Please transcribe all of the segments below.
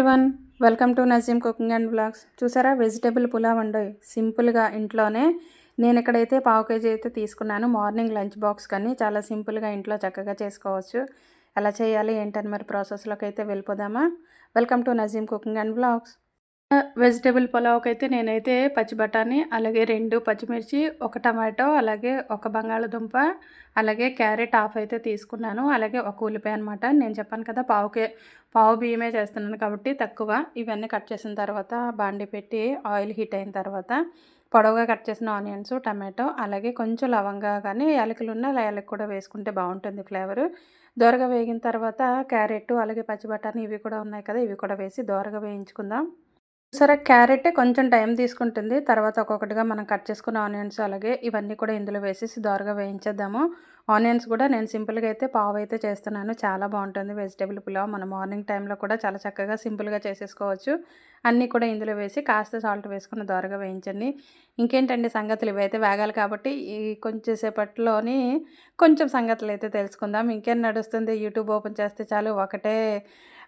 Everyone welcome to Nazeem cooking and blogs చూసారా? Vegetable pulao అండి. సింపుల్గా ఇంట్లోనే నేను ఇక్కడైతే పావు కేజీ అయితే తీసుకున్నాను. మార్నింగ్ లంచ్ బాక్స్ కానీ చాలా సింపుల్గా ఇంట్లో చక్కగా చేసుకోవచ్చు. ఎలా చేయాలి ఏంటని మరి ప్రాసెస్లోకి అయితే వెళ్ళిపోదామా? Welcome to Nazeem cooking and blogs vegetable పులావ్కి అయితే నేనైతే పచ్చి బఠానీ అలాగే రెండు పచ్చిమిర్చి ఒక టమాటో అలాగే ఒక బంగాళదుంప అలాగే క్యారెట్ హాఫ్ అయితే తీసుకున్నాను. అలాగే ఒక ఉల్లిపాయ అనమాట నేను చెప్పాను కదా పావుకే పావు బియ్యమే చేస్తున్నాను కాబట్టి తక్కువ. ఇవన్నీ కట్ చేసిన తర్వాత బాండి పెట్టి ఆయిల్ హీట్ అయిన తర్వాత పొడవుగా కట్ చేసిన ఆనియన్స్ టమాటో అలాగే కొంచెం లవంగా కానీ యాలకులు ఉన్న యాలకి కూడా వేసుకుంటే బాగుంటుంది ఫ్లేవర్. దోరగా వేగిన తర్వాత క్యారెట్ అలాగే పచ్చి బఠానీ ఇవి కూడా ఉన్నాయి కదా ఇవి కూడా వేసి దోరగా వేయించుకుందాం. సరే క్యారెట్ కొంచెం టైం తీసుకుంటుంది. తర్వాత ఒక్కొక్కటిగా మనం కట్ చేసుకున్న ఆనియన్స్ అలాగే ఇవన్నీ కూడా ఇందులో వేసేసి దోరగా వేయించేద్దాము. ఆనియన్స్ కూడా నేను సింపుల్గా అయితే పావు అయితే చేస్తున్నాను. చాలా బాగుంటుంది. వెజిటేబుల్ పులావ్ మన మార్నింగ్ టైంలో కూడా చాలా చక్కగా సింపుల్గా చేసేసుకోవచ్చు. అన్నీ కూడా ఇందులో వేసి కాస్త సాల్ట్ వేసుకుని దోరగా వేయించండి. ఇంకేంటండి సంగతులు? ఇవైతే వేగాలి కాబట్టి ఈ కొంచెం సేపట్లోని కొంచెం సంగతులు అయితే తెలుసుకుందాం. ఇంకేం నడుస్తుంది? యూట్యూబ్ ఓపెన్ చేస్తే చాలు ఒకటే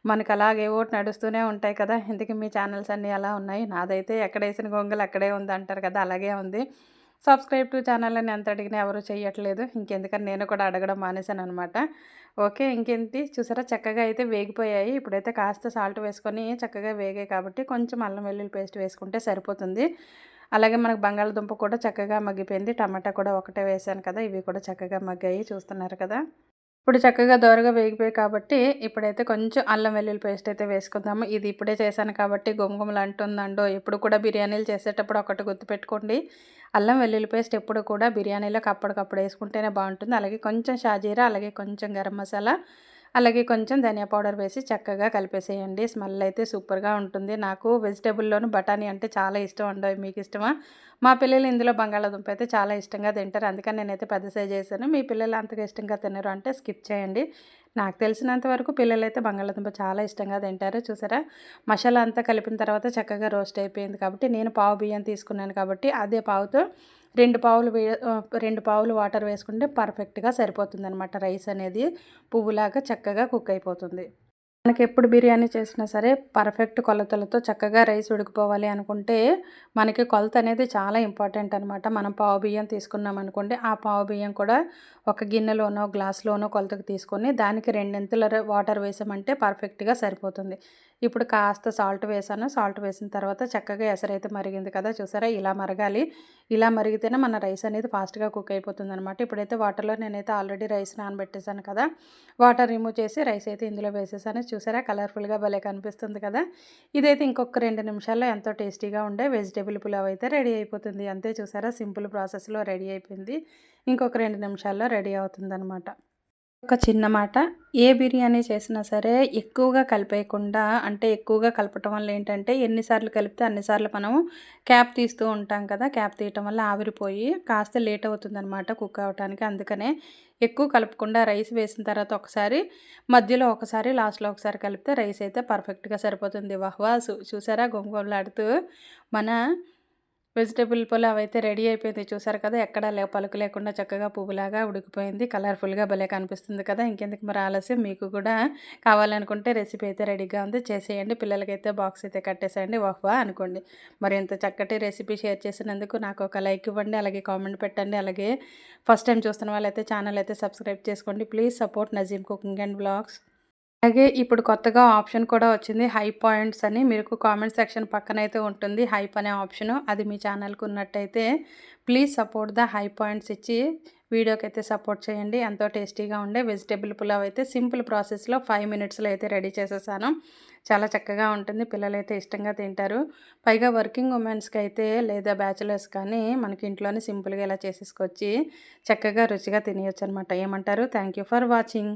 మనకు అలాగే ఓటు నడుస్తూనే ఉంటాయి కదా. ఎందుకు మీ ఛానల్స్ అన్నీ అలా ఉన్నాయి? నాదైతే ఎక్కడ వేసిన గొంగలు అక్కడే ఉంది అంటారు కదా అలాగే ఉంది. సబ్స్క్రైబ్ టు ఛానల్ అని ఎంత అడిగినా ఎవరు చేయట్లేదు ఇంకెందుకని నేను కూడా అడగడం మానేశాను అనమాట ఓకే ఇంకేంటి? చూసారా? చక్కగా అయితే వేగిపోయాయి. ఇప్పుడైతే కాస్త సాల్ట్ వేసుకొని చక్కగా వేగాయి కాబట్టి కొంచెం అల్లం వెల్లుల్లి పేస్ట్ వేసుకుంటే సరిపోతుంది. అలాగే మనకు బంగాళదుంప కూడా చక్కగా మగ్గిపోయింది. టమాటా కూడా ఒకటే వేసాను కదా ఇవి కూడా చక్కగా మగ్గాయి. చూస్తున్నారు కదా? ఇప్పుడు చక్కగా దోరగా వేగిపోయి కాబట్టి ఇప్పుడైతే కొంచెం అల్లం వెల్లుల్లి పేస్ట్ అయితే వేసుకుందాము. ఇది ఇప్పుడే చేశాను కాబట్టి గుమగుమలు అంటుందండో ఎప్పుడు కూడా బిర్యానీలు చేసేటప్పుడు ఒకటి గుర్తుపెట్టుకోండి అల్లం వెల్లుల్లి పేస్ట్ ఎప్పుడు కూడా బిర్యానీలోకి అప్పటికప్పుడు వేసుకుంటేనే బాగుంటుంది. అలాగే కొంచెం షాజీరా అలాగే కొంచెం గరం మసాలా అలాగే కొంచెం ధనియా పౌడర్ వేసి చక్కగా కలిపేసేయండి. స్మెల్ అయితే సూపర్గా ఉంటుంది. నాకు వెజిటేబుల్లోను బఠానీ అంటే చాలా ఇష్టం ఉండవు మీకు ఇష్టమా? మా పిల్లలు ఇందులో బంగాళాదుంప అయితే చాలా ఇష్టంగా తింటారు. అందుకని నేనైతే పెద్ద సైజ్ చేశాను మీ పిల్లలు అంతగా ఇష్టంగా తినరు అంటే స్కిప్ చేయండి. నాకు తెలిసినంత వరకు పిల్లలు అయితే బంగాళాదుంప చాలా ఇష్టంగా తింటారు. చూసారా? మసాలా అంతా కలిపిన తర్వాత చక్కగా రోస్ట్ అయిపోయింది కాబట్టి నేను పావు బియ్యం తీసుకున్నాను కాబట్టి అదే పావుతో రెండు పావులు వే రెండు పావులు వాటర్ వేసుకుంటే పర్ఫెక్ట్గా సరిపోతుంది అనమాట రైస్ అనేది పువ్వులాగా చక్కగా కుక్ అయిపోతుంది. మనకి ఎప్పుడు బిర్యానీ చేసినా సరే పర్ఫెక్ట్ కొలతలతో చక్కగా రైస్ ఉడికిపోవాలి అనుకుంటే మనకి కొలత అనేది చాలా ఇంపార్టెంట్ అనమాట మనం పావు బియ్యం తీసుకున్నాం అనుకోండి ఆ పావు బియ్యం కూడా ఒక గిన్నెలోనో గ్లాస్లోనో కొలతకు తీసుకొని దానికి రెండింతల వాటర్ వేసామంటే పర్ఫెక్ట్గా సరిపోతుంది. ఇప్పుడు కాస్త సాల్ట్ వేసాను. సాల్ట్ వేసిన తర్వాత చక్కగా ఎసరైతే మరిగింది కదా చూసారా? ఇలా మరగాలి. ఇలా మరిగితేనే మన రైస్ అనేది ఫాస్ట్గా కుక్ అయిపోతుంది అనమాట ఇప్పుడైతే వాటర్లో నేనైతే ఆల్రెడీ రైస్ నానబెట్టేశాను కదా వాటర్ రిమూవ్ చేసి రైస్ అయితే ఇందులో వేసేసాను. చూసారా? కలర్ఫుల్గా భలే కనిపిస్తుంది కదా! ఇదైతే ఇంకొక రెండు నిమిషాల్లో ఎంతో టేస్టీగా ఉండే వెజిటేబుల్ పులావ్ అయితే రెడీ అయిపోతుంది. అంతే చూసారా? సింపుల్ ప్రాసెస్లో రెడీ అయిపోయింది. ఇంకొక రెండు నిమిషాల్లో రెడీ అవుతుందన్నమాట. ఒక చిన్న మాట. ఏ బిర్యానీ చేసినా సరే ఎక్కువగా కలిపేయకుండా అంటే ఎక్కువగా కలపటం వల్ల ఏంటంటే ఎన్నిసార్లు కలిపితే అన్నిసార్లు మనం క్యాప్ తీస్తూ ఉంటాం కదా క్యాప్ తీయటం వల్ల ఆవిరిపోయి కాస్త లేట్ అవుతుందన్నమాట కుక్ అవ్వటానికి అందుకనే ఎక్కువ కలపకుండా రైస్ వేసిన తర్వాత ఒకసారి మధ్యలో ఒకసారి లాస్ట్లో ఒకసారి కలిపితే రైస్ అయితే పర్ఫెక్ట్గా సరిపోతుంది. వహ్వా చూసారా? గొంగొలాడుతూ మన వెజిటేబుల్ పులావ్ అయితే రెడీ అయిపోయింది. చూసారు కదా ఎక్కడ లే పలుకు లేకుండా చక్కగా పువ్వులాగా ఉడికిపోయింది. కలర్ఫుల్గా భలే కనిపిస్తుంది కదా. ఇంకెందుకు మరి ఆలస్యం? మీకు కూడా కావాలనుకుంటే రెసిపీ అయితే రెడీగా ఉంది. చేసేయండి. పిల్లలకైతే బాక్స్ అయితే కట్టేసేయండి. వహ్వా అనుకోండి. మరి ఇంత చక్కటి రెసిపీ షేర్ చేసినందుకు నాకు ఒక లైక్ ఇవ్వండి. అలాగే కామెంట్ పెట్టండి. అలాగే ఫస్ట్ టైం చూస్తున్న వాళ్ళైతే ఛానల్ అయితే సబ్స్క్రైబ్ చేసుకోండి. Please support Nazeem cooking and blogs. అలాగే ఇప్పుడు కొత్తగా ఆప్షన్ కూడా వచ్చింది. హై పాయింట్స్ అని మీకు కామెంట్ సెక్షన్ పక్కన అయితే ఉంటుంది. హైప్ అనే ఆప్షన్ అది మీ ఛానల్కి ఉన్నట్టయితే please support the high points ఇచ్చి వీడియోకి అయితే సపోర్ట్ చేయండి. ఎంతో టేస్టీగా ఉండే వెజిటేబుల్ పులావ్ అయితే సింపుల్ ప్రాసెస్లో ఫైవ్ మినిట్స్లో అయితే రెడీ చేసేసాను. చాలా చక్కగా ఉంటుంది. పిల్లలు అయితే ఇష్టంగా తింటారు. పైగా వర్కింగ్ ఉమెన్స్కి అయితే లేదా బ్యాచిలర్స్ కానీ మనకి ఇంట్లోనే సింపుల్గా ఇలా చేసేసుకొచ్చి చక్కగా రుచిగా తినేయచ్చు అనమాట ఏమంటారు? Thank for watching.